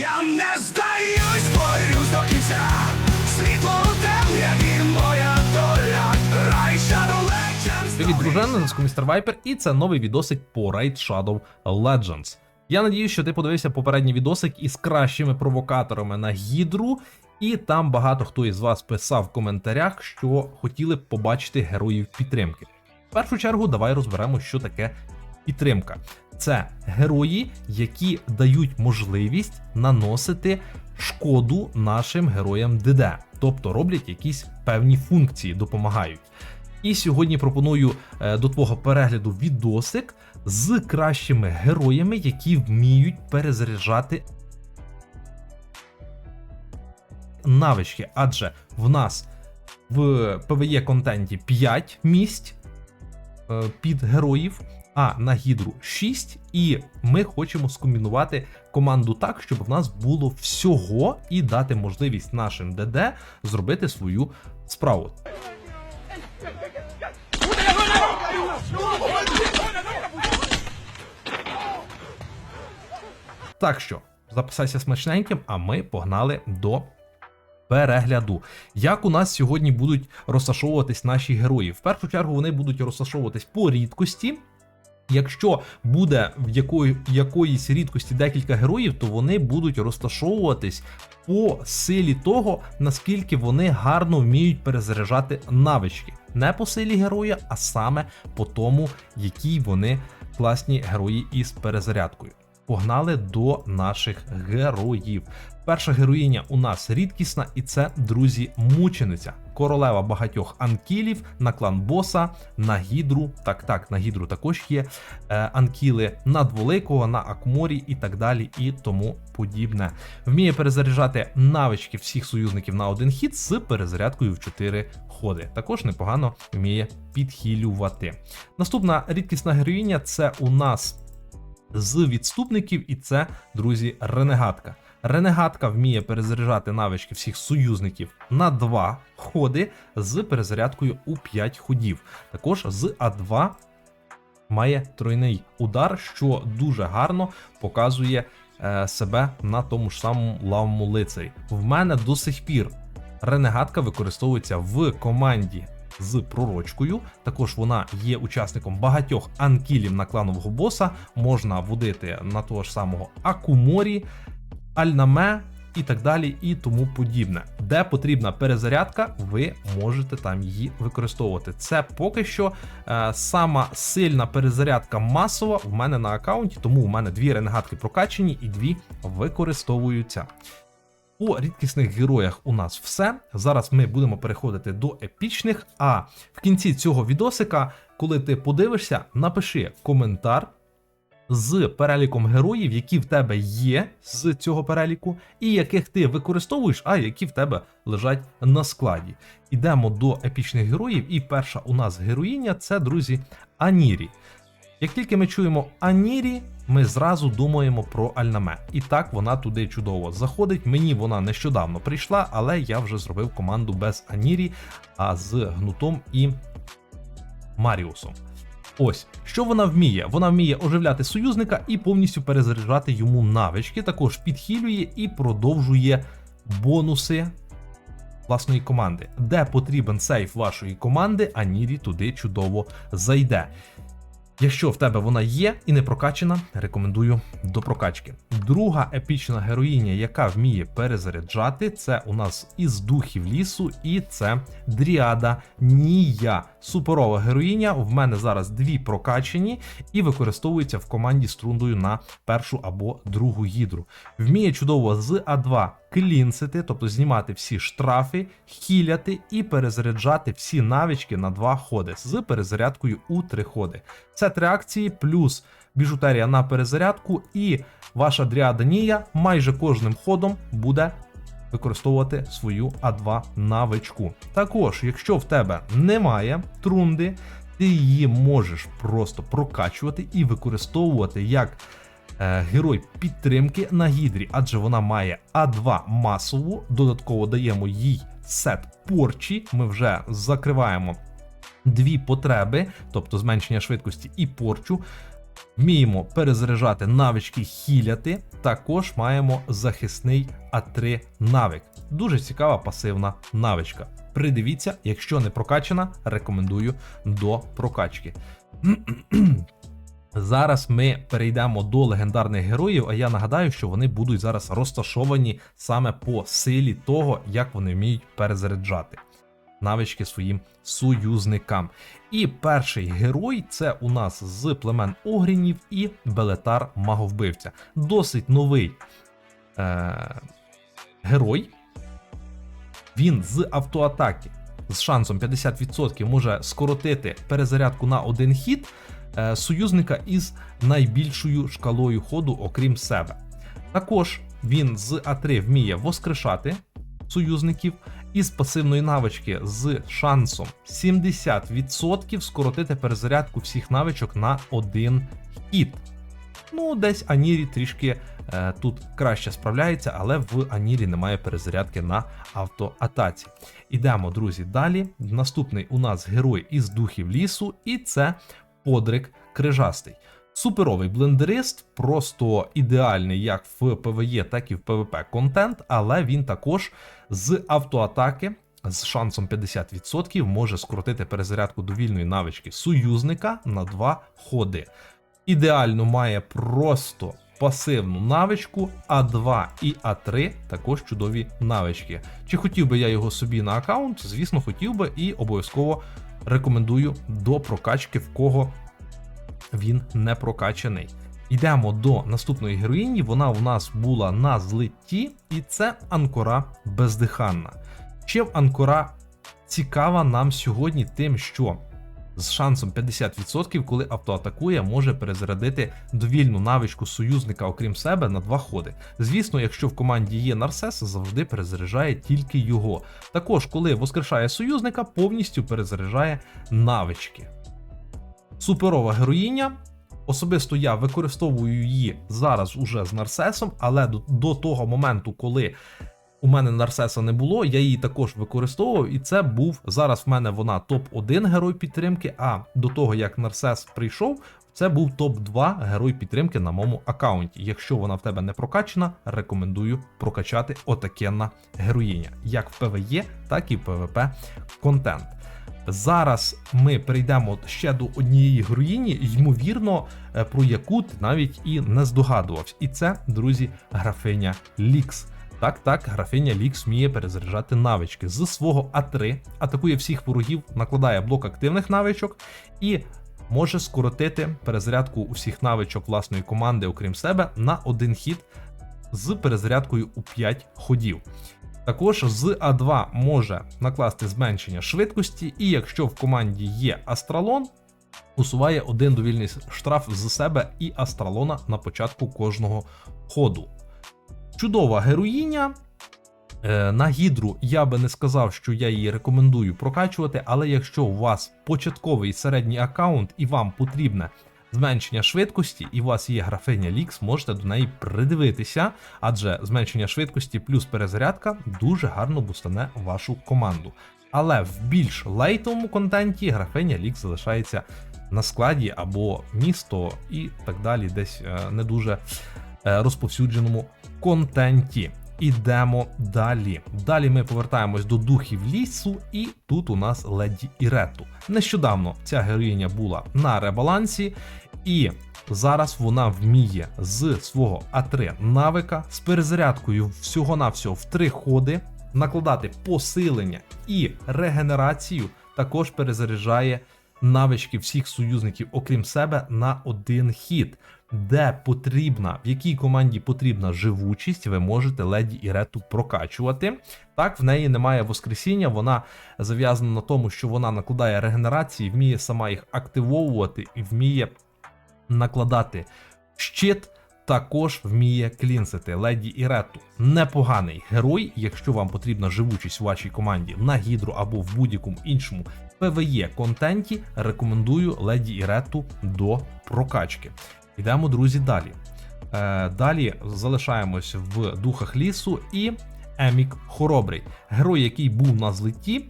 Я не здаюсь, борюсь до кінця. Світло темряві, моя доля. Рай Shadow Legends. Привіт, дружина, на зв'язку Містер Вайпер, і це новий відосик по Raid Shadow Legends. Я надіюсь, що ти подивився попередній відосик із кращими провокаторами на гідру, і там багато хто із вас писав в коментарях, що хотіли б побачити героїв підтримки. В першу чергу, давай розберемо, що таке підтримка. Це герої, які дають можливість наносити шкоду нашим героям ДД, тобто роблять якісь певні функції, допомагають. І сьогодні пропоную е, до твого перегляду відосик з кращими героями, які вміють перезаряджати навички. Адже в нас в PvE контенті 5 місць е, під героїв, а на гідру 6. І ми хочемо скомбінувати команду так, щоб в нас було всього і дати можливість нашим ДД зробити свою справу. Так що, записайся смачненьким, а ми погнали до перегляду. Як у нас сьогодні будуть розташовуватись наші герої? В першу чергу вони будуть розташовуватись по рідкості. Якщо буде в якої, якоїсь рідкості декілька героїв, то вони будуть розташовуватись по силі того, наскільки вони гарно вміють перезаряджати навички. Не по силі героя, а саме по тому, які вони класні герої із перезарядкою. Погнали до наших героїв. Перша героїня у нас рідкісна, і це друзі мучениця, королева багатьох анкілів на клан боса, на гідру. Так, так, на гідру також є е, анкіли на дволикого, на акморі і так далі, і тому подібне. Вміє перезаряджати навички всіх союзників на один хід з перезарядкою в 4 ходи. Також непогано вміє підхилювати. Наступна рідкісна героїня це у нас з відступників, і це, друзі, ренегатка. Ренегатка вміє перезаряджати навички всіх союзників на 2 ходи з перезарядкою у 5 ходів. Також з А2 має тройний удар, що дуже гарно показує е, себе на тому ж самому лавому лицарі. В мене до сих пір ренегатка використовується в команді з пророчкою. Також вона є учасником багатьох анкілів на кланового боса. Можна водити на того ж самого Акуморі, Альнаме і так далі, і тому подібне. Де потрібна перезарядка, ви можете там її використовувати. Це поки що е, сама сильна перезарядка масова в мене на аккаунті, тому у мене дві ренегатки прокачені і дві використовуються. По рідкісних героях у нас все. Зараз ми будемо переходити до епічних. А в кінці цього відосика, коли ти подивишся, напиши коментар з переліком героїв, які в тебе є з цього переліку, і яких ти використовуєш, а які в тебе лежать на складі. Ідемо до епічних героїв, і перша у нас героїня це, друзі, Анірі. Як тільки ми чуємо Анірі, ми зразу думаємо про Альнаме. І так вона туди чудово заходить. Мені вона нещодавно прийшла, але я вже зробив команду без Анірі, а з гнутом і Маріусом. Ось, що вона вміє? Вона вміє оживляти союзника і повністю перезаряджати йому навички. Також підхилює і продовжує бонуси власної команди. Де потрібен сейф вашої команди, Анірі туди чудово зайде. Якщо в тебе вона є і не прокачена, рекомендую до прокачки. Друга епічна героїня, яка вміє перезаряджати, це у нас із духів лісу, і це Дріада Нія. Суперова героїня. В мене зараз дві прокачені і використовується в команді з трундою на першу або другу гідру. Вміє чудово з А2 клінсити, тобто знімати всі штрафи, хіляти і перезаряджати всі навички на два ходи з перезарядкою у три ходи. Це три акції плюс біжутерія на перезарядку, і ваша дріада Нія майже кожним ходом буде використовувати свою А2 навичку. Також, якщо в тебе немає трунди, ти її можеш просто прокачувати і використовувати як герой підтримки на гідрі, адже вона має А2 масову. Додатково даємо їй сет порчі. Ми вже закриваємо дві потреби, тобто зменшення швидкості і порчу. Вміємо перезаряджати навички хіляти. Також маємо захисний А3 навик. Дуже цікава пасивна навичка. Придивіться, якщо не прокачана, рекомендую до прокачки. Зараз ми перейдемо до легендарних героїв, а я нагадаю, що вони будуть зараз розташовані саме по силі того, як вони вміють перезаряджати навички своїм союзникам. І перший герой це у нас з племен Огрінів і Белетар Маговбивця. Досить новий е- герой. Він з автоатаки з шансом 50% може скоротити перезарядку на один хід союзника із найбільшою шкалою ходу, окрім себе. Також він з А3 вміє воскрешати союзників із пасивної навички з шансом 70% скоротити перезарядку всіх навичок на один хід. Ну, десь Анірі трішки е, тут краще справляється, але в Анірі немає перезарядки на автоатаці. Ідемо, друзі, далі. Наступний у нас герой із духів лісу, і це Подрик Крижастий. Суперовий блендерист, просто ідеальний як в ПВЕ, так і в ПВП контент, але він також з автоатаки з шансом 50% може скоротити перезарядку довільної навички союзника на 2 ходи. Ідеально має просто пасивну навичку А2 і А3 також чудові навички. Чи хотів би я його собі на аккаунт? Звісно, хотів би і обов'язково рекомендую до прокачки, в кого він не прокачаний. Йдемо до наступної героїні. Вона у нас була на злитті, і це Анкора Бездиханна. Чим Анкора цікава нам сьогодні тим, що з шансом 50%, коли автоатакує, може перезарядити довільну навичку союзника, окрім себе, на два ходи. Звісно, якщо в команді є Нарсес, завжди перезаряджає тільки його. Також, коли воскрешає союзника, повністю перезаряджає навички. Суперова героїня. Особисто я використовую її зараз уже з Нарсесом, але до, до того моменту, коли у мене Нарсеса не було, я її також використовував, і це був зараз. В мене вона топ-1 герой підтримки. А до того як Нарсес прийшов, це був топ-2 герой підтримки на моєму аккаунті. Якщо вона в тебе не прокачана, рекомендую прокачати отакенна героїня, як в ПВЕ, так і в ПВП контент. Зараз ми перейдемо ще до однієї героїні, ймовірно, е, про яку ти навіть і не здогадувався. І це, друзі, графиня Лікс. Так, так, графиня Лікс вміє перезаряджати навички з свого А3, атакує всіх ворогів, накладає блок активних навичок і може скоротити перезарядку усіх навичок власної команди, окрім себе, на один хід з перезарядкою у 5 ходів. Також з А2 може накласти зменшення швидкості, і якщо в команді є Астралон, усуває один довільний штраф з себе і Астралона на початку кожного ходу. Чудова героїня. Е, На гідру я би не сказав, що я її рекомендую прокачувати, але якщо у вас початковий середній аккаунт і вам потрібне зменшення швидкості, і у вас є графиня Лікс, можете до неї придивитися, адже зменшення швидкості плюс перезарядка дуже гарно бустане вашу команду. Але в більш лейтовому контенті графиня Лікс залишається на складі або місто і так далі, десь е, не дуже е, розповсюдженому контенті. Ідемо далі. Далі ми повертаємось до духів лісу, і тут у нас леді Ірету. Нещодавно ця героїня була на ребалансі, і зараз вона вміє з свого А3 навика з перезарядкою всього-навсього в три ходи накладати посилення і регенерацію, також перезаряджає навички всіх союзників, окрім себе, на один хід. Де потрібна, в якій команді потрібна живучість, ви можете леді Ірету прокачувати. Так, в неї немає воскресіння, вона зав'язана на тому, що вона накладає регенерації, вміє сама їх активовувати і вміє накладати щит. Також вміє клінсити леді Ірету. Непоганий герой, якщо вам потрібна живучість у вашій команді на гідру або в будь-якому іншому PvE контенті. Рекомендую леді Ірету до прокачки. Йдемо, друзі, далі. Е, далі залишаємось в духах лісу і Емік Хоробрий. Герой, який був на злеті,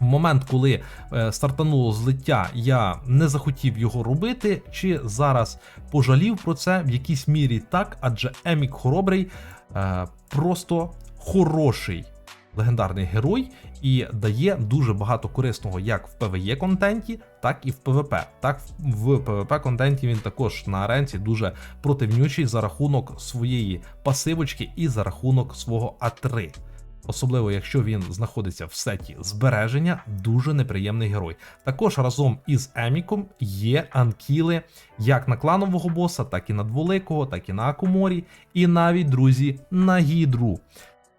В момент, коли е, стартануло злиття, я не захотів його робити, чи зараз пожалів про це в якійсь мірі так, адже Емік Хоробрий е, просто хороший легендарний герой і дає дуже багато корисного як в PvE контенті, так і в PvP. Так, в PvP контенті він також на аренці дуже противнючий за рахунок своєї пасивочки і за рахунок свого А3. Особливо, якщо він знаходиться в сеті збереження, дуже неприємний герой. Також разом із Еміком є анкіли як на кланового боса, так і на дволикого, так і на Акуморі, і навіть друзі на гідру.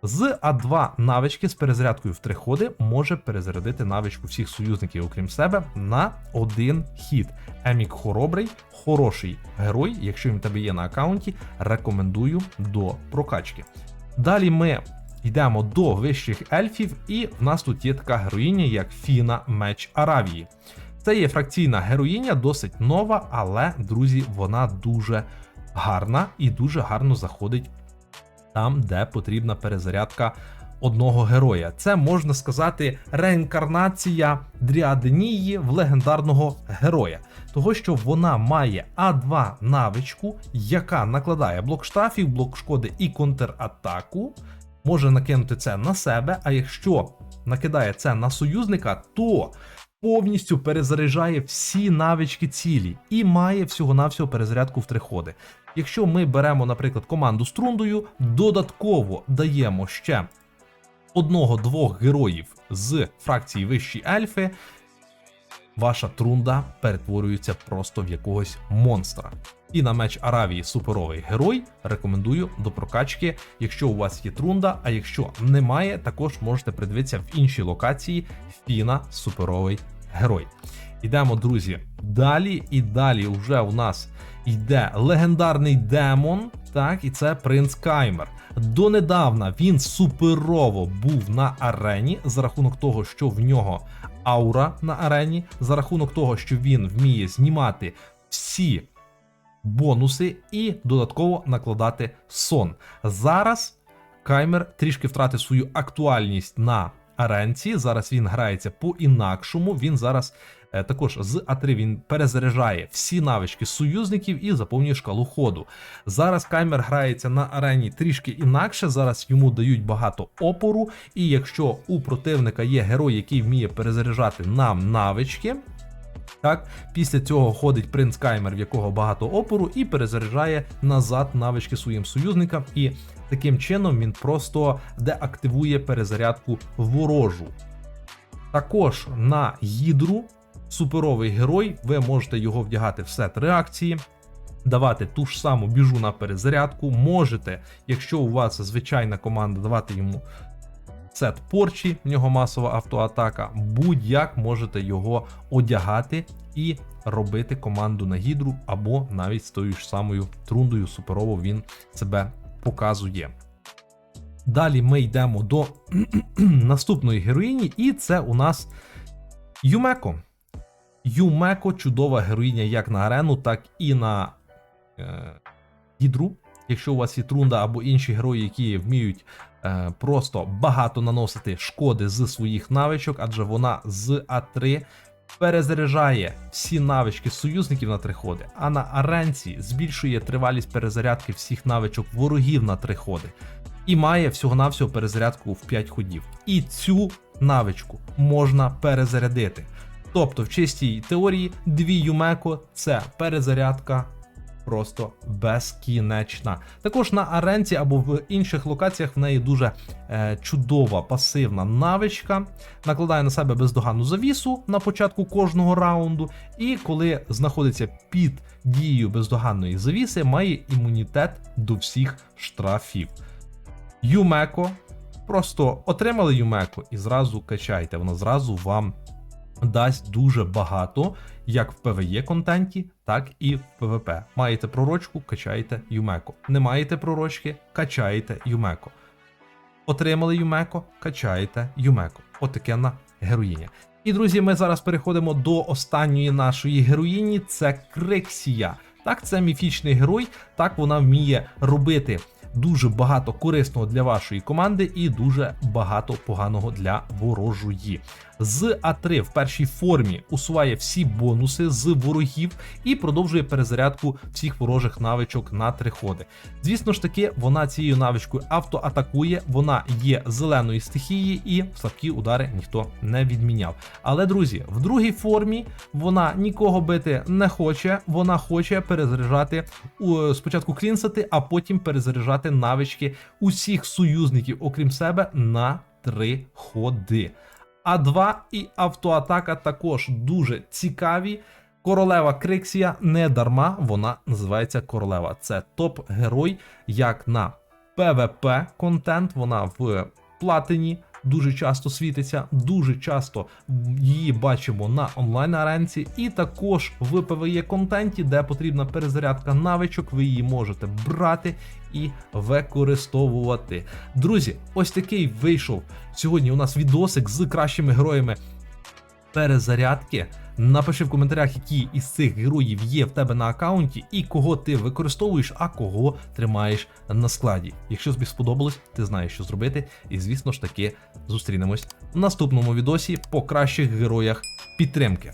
З А2 навички з перезарядкою в три ходи може перезарядити навичку всіх союзників, окрім себе, на один хід. Емік хоробрий, хороший герой. Якщо він в тебе є на аккаунті, рекомендую до прокачки. Далі ми йдемо до вищих ельфів, і в нас тут є така героїня, як Фіна Меч Аравії. Це є фракційна героїня, досить нова, але, друзі, вона дуже гарна і дуже гарно заходить там, де потрібна перезарядка одного героя. Це можна сказати реінкарнація Дріаденії в легендарного героя, того що вона має А2 навичку, яка накладає блок штрафів, блок шкоди і контратаку. Може накинути це на себе, а якщо накидає це на союзника, то повністю перезаряджає всі навички цілі і має всього-навсього перезарядку в три ходи. Якщо ми беремо, наприклад, команду з трундою, додатково даємо ще одного-двох героїв з фракції вищі ельфи, ваша трунда перетворюється просто в якогось монстра. І на меч Аравії суперовий герой рекомендую до прокачки, якщо у вас є трунда, а якщо немає, також можете придивитися в іншій локації Фіна суперовий герой. Ідемо, друзі, далі і далі вже у нас йде легендарний демон, так, і це принц Каймер. Донедавна він суперово був на арені за рахунок того, що в нього аура на арені, за рахунок того, що він вміє знімати всі бонуси і додатково накладати сон. Зараз Каймер трішки втратив свою актуальність на аренці. Зараз він грається по-інакшому. Він зараз е, також з А3 він перезаряджає всі навички союзників і заповнює шкалу ходу. Зараз Каймер грається на арені трішки інакше. Зараз йому дають багато опору, і якщо у противника є герой, який вміє перезаряджати нам навички. Так, після цього ходить принц Каймер, в якого багато опору, і перезаряджає назад навички своїм союзникам. І таким чином він просто деактивує перезарядку ворожу. Також на гідру суперовий герой, ви можете його вдягати в сет реакції. Давати ту ж саму біжу на перезарядку. Можете, якщо у вас звичайна команда, давати йому сет порчі, в нього масова автоатака. Будь-як можете його одягати і робити команду на гідру, або навіть з тою ж самою трундою суперово він себе показує. Далі ми йдемо до наступної героїні, і це у нас Юмеко. Юмеко чудова героїня як на арену, так і на е, гідру. Якщо у вас є трунда або інші герої, які вміють е, просто багато наносити шкоди з своїх навичок, адже вона з А3 перезаряджає всі навички союзників на три ходи, а на аренці збільшує тривалість перезарядки всіх навичок ворогів на три ходи. І має всього-навсього перезарядку в 5 ходів. І цю навичку можна перезарядити. Тобто, в чистій теорії, дві Юмеко це перезарядка просто безкінечна. Також на аренці або в інших локаціях в неї дуже е, чудова пасивна навичка. Накладає на себе бездоганну завісу на початку кожного раунду, і коли знаходиться під дією бездоганної завіси, має імунітет до всіх штрафів. Юмеко. Просто отримали Юмеко і зразу качайте, воно зразу вам дасть дуже багато, як в PvE контенті, так і в PvP. Маєте пророчку, качаєте Юмеко. Не маєте пророчки, качаєте Юмеко. Отримали Юмеко, качаєте Юмеко. Отакенна героїня. І, друзі, ми зараз переходимо до останньої нашої героїні. Це Криксія. Так, це міфічний герой, так вона вміє робити дуже багато корисного для вашої команди і дуже багато поганого для ворожої. З А3 в першій формі усуває всі бонуси з ворогів і продовжує перезарядку всіх ворожих навичок на три ходи. Звісно ж таки, вона цією навичкою автоатакує, вона є зеленої стихії і слабкі удари ніхто не відміняв. Але друзі, в другій формі вона нікого бити не хоче, вона хоче перезаряджати спочатку клінсати, а потім перезаряджати навички усіх союзників, окрім себе, на три ходи. А2 і автоатака також дуже цікаві. Королева Криксія не дарма вона називається королева. Це топ-герой, як на PvP контент. Вона в платині дуже часто світиться, дуже часто її бачимо на онлайн аренці, і також в PvE контенті, де потрібна перезарядка навичок, ви її можете брати і використовувати. Друзі, ось такий вийшов сьогодні. У нас відосик з кращими героями перезарядки. Напиши в коментарях, які із цих героїв є в тебе на аккаунті, і кого ти використовуєш, а кого тримаєш на складі. Якщо тобі сподобалось, ти знаєш, що зробити. І звісно ж таки зустрінемось в наступному відосі по кращих героях підтримки.